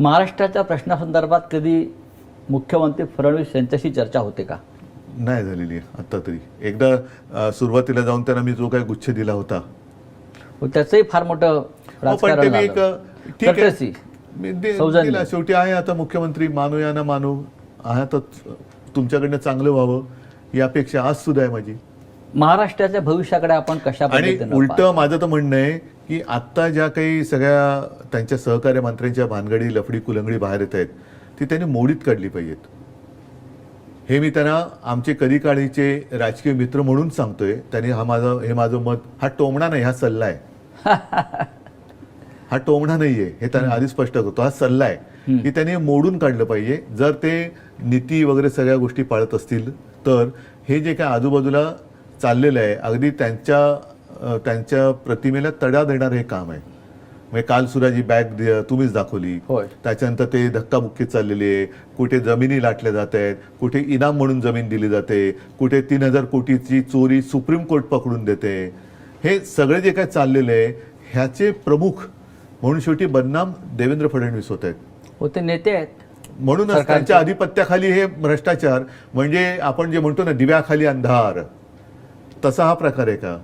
महाराष्ट्राच्या प्रश्नासंदर्भात कधी मुख्यमंत्री फडणवीस यांच्याशी चर्चा होते का? नाही झालेली आहे आत्ता तरी. एकदा सुरुवातीला जाऊन त्यांना मी जो काही गुच्छ दिला होता. व त्याचंही फार मोठं हो, राजकारण आहे. दिला. शेवटी आहे आता मुख्यमंत्री मानू या ना मानू. आहातच तुमच्याकडनं चांगलं व्हावं. ही अपेक्षा आज सुद्धा आहे माझी. महाराष्ट्राच्या भविष्याकडे आपण कशा आणि उलट? माझं तर म्हणणं आहे की आत्ता ज्या काही सगळ्या त्यांच्या सहकार्य मंत्र्यांच्या भानगडी लफडी कुलंगडी बाहेर येत आहेत ती त्यांनी मोडीत काढली पाहिजेत. हे मी त्यांना आमचे कधी काळीचे राजकीय मित्र म्हणून सांगतोय त्यांनी हा माझं हे माझं मत हा टोमणा नाही हा सल्ला आहे. हा टोमणा नाहीये हे त्यांनी आधी स्पष्ट करतो हा सल्ला आहे की त्यांनी मोडून काढलं पाहिजे. जर ते नीती वगैरे सगळ्या गोष्टी पाळत असतील तर हे जे काय आजूबाजूला चाललेलं आहे. अगदी त्यांच्या त्यांच्या प्रतिमेला तडा देणारं हे काम आहे. म्हणजे काल सुद्धा जी बॅग तुम्हीच दाखवली. त्याच्यानंतर ते धक्काबुक्की चाललेली आहे. कुठे जमिनी लाटल्या जात आहेत कुठे इनाम म्हणून जमीन दिली जाते कुठे तीन हजार कोटीची चोरी सुप्रीम कोर्ट पकडून देते. हे सगळे जे काय चाललेलं आहे ह्याचे प्रमुख म्हणून शेवटी बदनाम देवेंद्र फडणवीस होत आहेत. हो ते नेते आहेत. म्हणूनच. त्यांच्या आधिपत्याखाली हे भ्रष्टाचार म्हणजे आपण जे म्हणतो ना दिव्याखाली अंधार. तसा हा प्रकार आहे का?